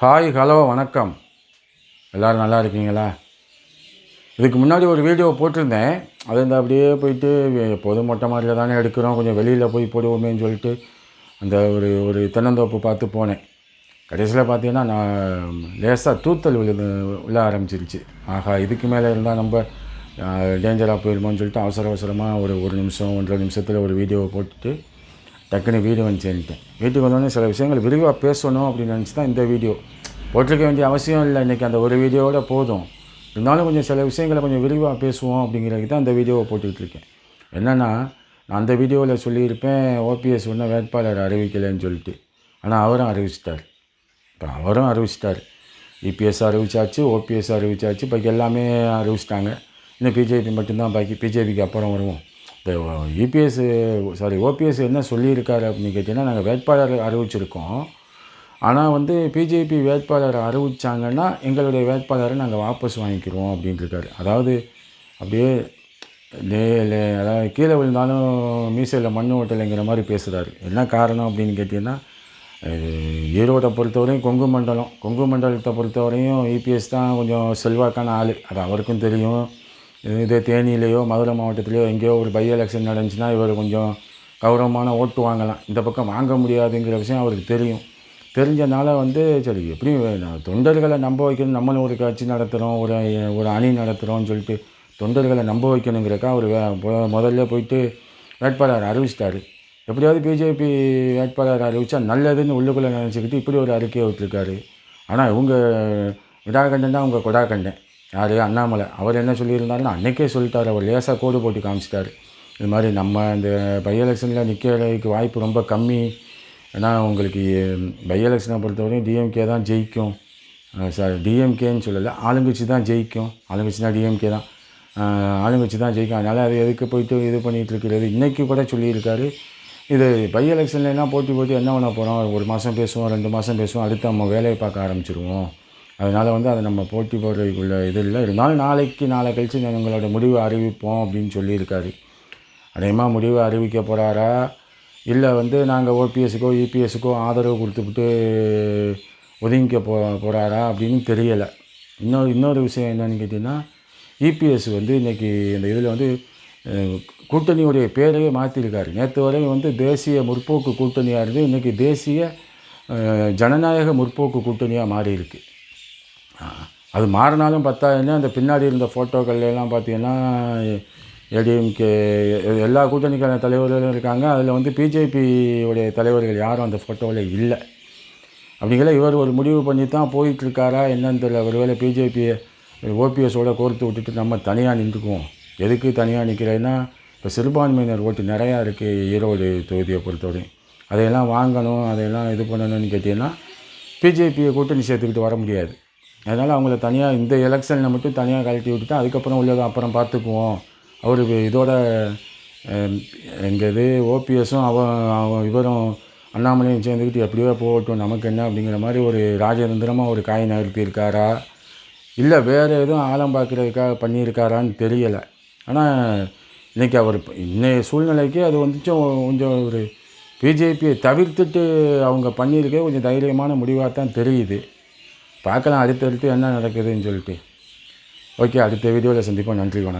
Hi hello வணக்கம். எல்லோரும் நல்லா இருக்கீங்களா? இதுக்கு முன்னாடி ஒரு வீடியோ போட்டிருந்தேன். அது இந்த அப்படியே போயிட்டு எப்போதும் மொட்டை மாடியில் தானே எடுக்கிறோம். கொஞ்சம் வெளியில் போய் போடுவோமேன்னு சொல்லிட்டு அந்த ஒரு ஒரு தென்னந்தோப்பு பார்த்து போனேன். கடைசியில் பார்த்தீங்கன்னா நான் லேசாக தூத்தல் விழு விழ ஆரம்பிச்சிருச்சு. ஆஹா இதுக்கு மேலே இருந்தால் நம்ம டேஞ்சராக போயிடுமோன்னு சொல்லிட்டு அவசர அவசரமாக ஒரு ஒரு நிமிஷம் ஒன்றரை நிமிஷத்தில் ஒரு வீடியோவை போட்டுட்டு டக்குன்னு வீடியோ சேர்ந்துட்டேன் வீட்டுக்கு வந்தோடனே சில விஷயங்கள் விரிவாக பேசணும் அப்படின்னு நினச்சி தான் இந்த வீடியோ போட்டிருக்க வேண்டிய அவசியம் இல்லை. இன்றைக்கி அந்த ஒரு வீடியோவோட போதும். இருந்தாலும் கொஞ்சம் சில விஷயங்களை கொஞ்சம் விரிவாக பேசுவோம் அப்படிங்கிறதுக்கு தான் இந்த வீடியோவை போட்டுக்கிட்டு இருக்கேன். என்னென்னா நான் அந்த வீடியோவில் சொல்லியிருப்பேன் ஓபிஎஸ் ஒன்றும் வேட்பாளர் அறிவிக்கலைன்னு சொல்லிட்டு. ஆனால் அவரும் அறிவிச்சிட்டார். இப்போ அவரும் அறிவிச்சிட்டார். இபிஎஸ் அறிவிச்சாச்சு ஓபிஎஸ் அறிவிச்சாச்சு இப்போ எல்லாமே அறிவிச்சிட்டாங்க. இன்னும் பிஜேபி மட்டும்தான் பாக்கி. பிஜேபிக்கு அப்புறம் வருவோம். இப்போ இபிஎஸ் சாரி ஓபிஎஸ் என்ன சொல்லியிருக்காரு அப்படின்னு கேட்டிங்கன்னா நாங்கள் வேட்பாளர் அறிவிச்சிருக்கோம். ஆனால் வந்து பிஜேபி வேட்பாளர் அறிவிச்சாங்கன்னா எங்களுடைய வேட்பாளரை நாங்கள் வாபஸ் வாங்கிக்கிறோம் அப்படின்ட்டுருக்காரு அதாவது அப்படியே அதாவது கீழே விழுந்தாலும் மீசையில் மண் ஓட்டலைங்கிற மாதிரி பேசுகிறாரு என்ன காரணம் அப்படின்னு கேட்டிங்கன்னா ஈரோட்டை பொறுத்தவரையும் கொங்கு மண்டலம். கொங்கு மண்டலத்தை பொறுத்தவரையும் இபிஎஸ் தான் கொஞ்சம் செல்வாக்கான ஆள். அது அவருக்கும் தெரியும். இதே தேனியிலையோ மதுரை மாவட்டத்திலையோ எங்கேயோ ஒரு பை எலெக்ஷன் நடந்துச்சுன்னா இவர் கொஞ்சம் கௌரவமான ஓட்டு வாங்கலாம். இந்த பக்கம் வாங்க முடியாதுங்கிற விஷயம் அவருக்கு தெரியும். தெரிஞ்சனால வந்து சரி எப்படியும் தொண்டர்களை நம்ப வைக்கணும். நம்மளும் ஒரு கட்சி நடத்துகிறோம் ஒரு ஒரு அணி நடத்துகிறோம்னு சொல்லிட்டு தொண்டர்களை நம்ப வைக்கணுங்கிறக்கா அவர் வே முதல்ல போயிட்டு வேட்பாளர் அறிவிச்சிட்டாரு. எப்படியாவது பிஜேபி வேட்பாளர் அறிவிச்சா நல்லதுன்னு உள்ளுக்குள்ளே நினச்சிக்கிட்டு இப்படி ஒரு அறிக்கையை விட்டுருக்காரு. ஆனால் இவங்க விடாகண்டன் தான் அவங்க கொடாகண்டன். யார்? அண்ணாமலை. அவர் என்ன சொல்லியிருந்தாருன்னா அன்றைக்கே சொல்லிட்டார். அவர் லேசாக கோடு போட்டு காமிச்சிட்டாரு. இது மாதிரி நம்ம இந்த பை எலெக்ஷனில் நிற்கிறதுக்கு வாய்ப்பு ரொம்ப கம்மி. ஏன்னா உங்களுக்கு பை எலெக்ஷனை பொறுத்தவரையும் டிஎம்கே தான் ஜெயிக்கும். சார் டிஎம்கேன்னு சொல்லலை. ஆளுங்கட்சி தான் ஜெயிக்கும். ஆளுங்கட்சினா டிஎம்கே தான். ஆளுங்கட்சி தான் ஜெயிக்கும். அதனால் அது எதுக்கு போயிட்டு இது பண்ணிகிட்டு இருக்கிறது? இன்றைக்கி கூட சொல்லியிருக்காரு. இது பை எலெக்ஷன்லாம் போட்டி போட்டு என்ன பண்ண போகிறோம் ஒரு மாதம் பேசுவோம் ரெண்டு மாதம் பேசுவோம். அடுத்து நம்ம வேலையை பார்க்க ஆரம்பிச்சிருவோம். அதனால் வந்து அதை நம்ம போட்டி போடுறதுக்குள்ள இது இல்லை. இருந்தாலும் நாளைக்கு நாளை கழித்து நான் உங்களோட முடிவை அறிவிப்போம் அப்படின்னு சொல்லியிருக்காரு. அதேமாக முடிவை அறிவிக்க போகிறாரா இல்லை வந்து நாங்கள் ஓபிஎஸ்க்கோ இபிஎஸ்க்கோ ஆதரவு கொடுத்துவிட்டு ஒதுங்கிக்க போ போகிறாரா அப்படின்னு தெரியலை. இன்னொரு இன்னொரு விஷயம் என்னென்னு கேட்டிங்கன்னா இபிஎஸ் வந்து இன்றைக்கி இந்த இதில் வந்து கூட்டணியுடைய பேரையே மாற்றிருக்காரு நேற்று வரையும் வந்து தேசிய முற்போக்கு கூட்டணியாக இருந்து இன்றைக்கி தேசிய ஜனநாயக முற்போக்கு கூட்டணியாக மாறி இருக்குது அது மாறினாலும் பத்தாதுன்னு அந்த பின்னாடி இருந்த ஃபோட்டோக்கள்லாம் எல்லாம் பார்த்தீங்கன்னா ஏடிஎம்கே எல்லா கூட்டணிக்கான தலைவர்களும் இருக்காங்க. அதில் வந்து பிஜேபியுடைய தலைவர்கள் யாரும் அந்த ஃபோட்டோவில் இல்லை. அப்படிங்கிற இவர் ஒரு முடிவு பண்ணி தான் போயிட்டுருக்காரா என்னன்னு தெரியல. ஒருவேளை பிஜேபியை ஓபிஎஸோட கோர்த்து விட்டுட்டு நம்ம தனியாக நின்றுக்குவோம். எதுக்கு தனியாக நிற்கிறேன்னா இப்போ சிறுபான்மையினர் ஓட்டு நிறையா இருக்குது ஈரோடு தொகுதியை பொறுத்தவரையும் அதையெல்லாம் வாங்கணும் அதையெல்லாம் இது பண்ணணும்னு கேட்டிங்கன்னா பிஜேபியை கூட்டணி சேர்த்துக்கிட்டு வர முடியாது. அதனால் அவங்கள தனியாக இந்த எலெக்ஷனில் மட்டும் தனியாக கழட்டி விட்டுட்டு அதுக்கப்புறம் உள்ளதை அப்புறம் பார்த்துக்குவோம். அவர் இதோட எங்கள் இது ஓபிஎஸும் அவன் அவன் இவரும் அண்ணாமலையும் சேர்ந்துக்கிட்டு எப்படியோ போகட்டும் நமக்கு என்ன அப்படிங்கிற மாதிரி ஒரு ராஜதந்திரமாக ஒரு காய் நகர்த்தியிருக்காரா இல்லை வேறு எதுவும் ஆழம் பார்க்குறதுக்காக பண்ணியிருக்காரான்னு தெரியலை. ஆனால் இன்றைக்கி அவர் இன்றைய சூழ்நிலைக்கு அது வந்துச்சும் கொஞ்சம் ஒரு பிஜேபியை தவிர்த்துட்டு அவங்க பண்ணியிருக்கே கொஞ்சம் தைரியமான முடிவாக தான் தெரியுது. பார்க்கலாம். அடுத்தடுத்து என்ன நடக்குதுன்னு சொல்லிட்டு. ஓகே அடுத்த வீடியோவில் சந்திப்போம். நன்றி வணக்கம்.